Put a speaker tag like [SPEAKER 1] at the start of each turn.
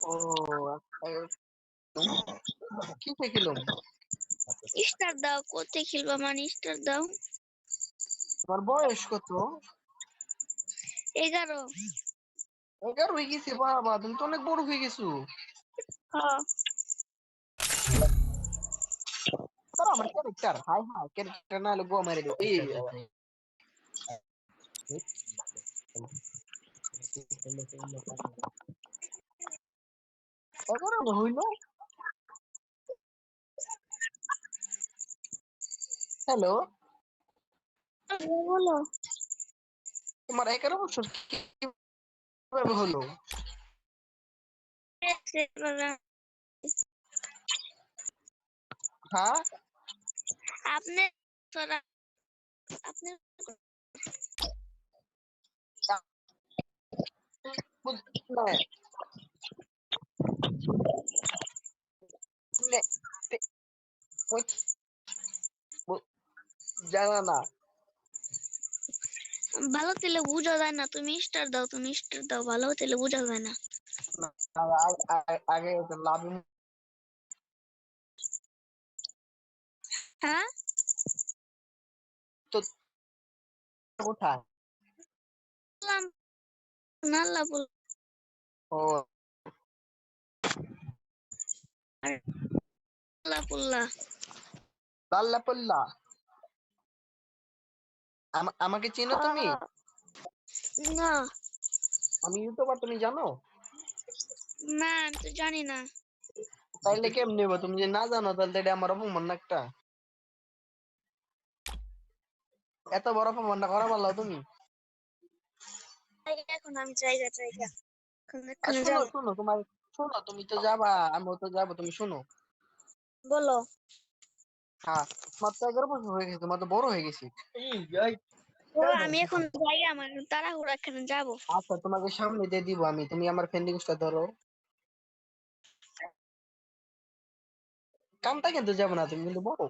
[SPEAKER 1] ও কিসে খেলুম
[SPEAKER 2] স্টার দাও কোথায় খেলবা মানে স্টার দাও
[SPEAKER 1] তোমার বয়স কত?
[SPEAKER 2] এগারো।
[SPEAKER 1] এগারো হয়ে গেছে বাবা তুমি তো অনেক বড় হয়ে গেছো।
[SPEAKER 2] হ্যাঁ।
[SPEAKER 1] আমার ক্যারেক্টার হাই হাই ক্যারেক্টার না হলে গোয়া মেরে দেবো। না হইল হ্যালো।
[SPEAKER 2] বলো।
[SPEAKER 1] তোমার এগারো বছর কীভাবে হলো? হ্যাঁ?
[SPEAKER 2] আপনি আপনি
[SPEAKER 1] নে জানা না
[SPEAKER 2] ভালো তেলে বোঝা যায় না তুমি স্টার দাও তুমি স্টার দাও ভালো তেলে বোঝা যায় না
[SPEAKER 1] আগে লাভ
[SPEAKER 2] হ্যাঁ
[SPEAKER 1] কোথায়
[SPEAKER 2] বললাম নাল্লা বল
[SPEAKER 1] ও লাল্লা পল্লা আমাকে চিনো তুমি?
[SPEAKER 2] না।
[SPEAKER 1] আমি ইউটিউবার তুমি জানো?
[SPEAKER 2] না তো জানি না।
[SPEAKER 1] তাইলে কেমনি নেব তুমি যে না জানো তাহলে এটা আমার অপমান না একটা। এত বড় অপমানটা করা পারল তুমি?
[SPEAKER 2] এখন আমি জায়গা জায়গা।
[SPEAKER 1] শোনো শোনো তোমার শোনো তুমি তো যাবা আমিও তো যাব তুমি শোনো।
[SPEAKER 2] বলো।
[SPEAKER 1] হ্যাঁ মাত্র এগারো বছর হয়ে গেছে তোমার তো বড় হয়ে গেছি।
[SPEAKER 2] আমি এখন যাই আমার তাড়াহুড়া এখানে যাব।
[SPEAKER 1] আচ্ছা তোমাকে সামনে দিয়ে দিব আমি তুমি আমার ফ্রেন্ডিং ধরো। কামটা কিন্তু যাব না তুমি কিন্তু বড়।